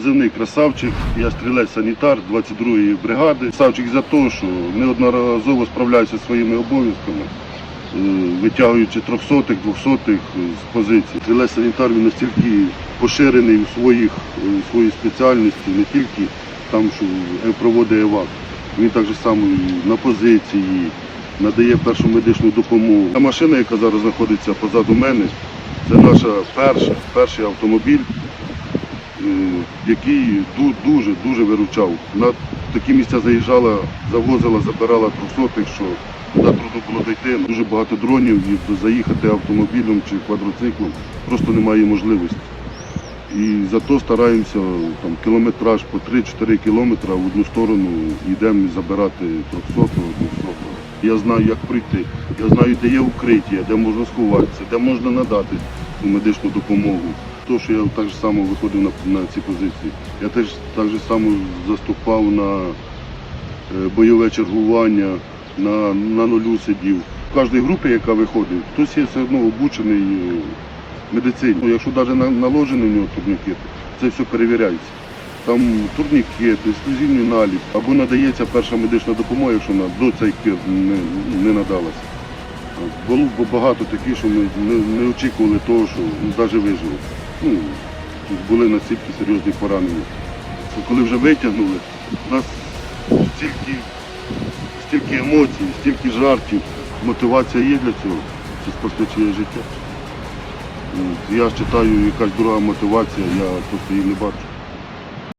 позивний красавчик, я стрілець-санітар 22-ї бригади. Красавчик за те, що неодноразово справляюся своїми обов'язками, е, витягуючи трьохсотих, двохсотих з позицій. Стрілець-санітар він настільки поширений у своїх, е, у своїй спеціальності, не тільки там, що е, проводить евак. Він так само і на позиції, надає першу медичну допомогу. Та машина, яка зараз знаходиться позаду мене, це наша перша, перший автомобіль, е, який дуже дуже виручав. На такі місця заїжджала, завозила, забирала трьохсотих, що туди трудно було дійти. Дуже багато дронів і заїхати автомобілем чи квадроциклом просто немає можливості. І зато стараємося там, кілометраж по 3-4 кілометри в одну сторону йдемо забирати 300 200 Я знаю, як прийти. Я знаю, де є укриття, де можна сховатися, де можна надати медичну допомогу. То, що я так же само виходив на, на ці позиції. Я теж так же само заступав на е, бойове чергування, на, на нулю сидів. В кожній групі, яка виходить, хтось є все одно обучений е, медицині. Ну, Якщо навіть на- наложений у нього турнікет, це все перевіряється. Там турнікет, ексклюзивний наліп, або надається перша медична допомога, якщо на, до цих пір не, не надалася. Було багато таких, що ми не, не очікували того, що навіть вижили. Ну, були настільки серйозні поранення. Коли вже витягнули, у нас стільки, стільки емоцій, стільки жартів, мотивація є для цього. Це спасти чиє життя. Я Я читаю якась друга мотивація, я просто її не бачу.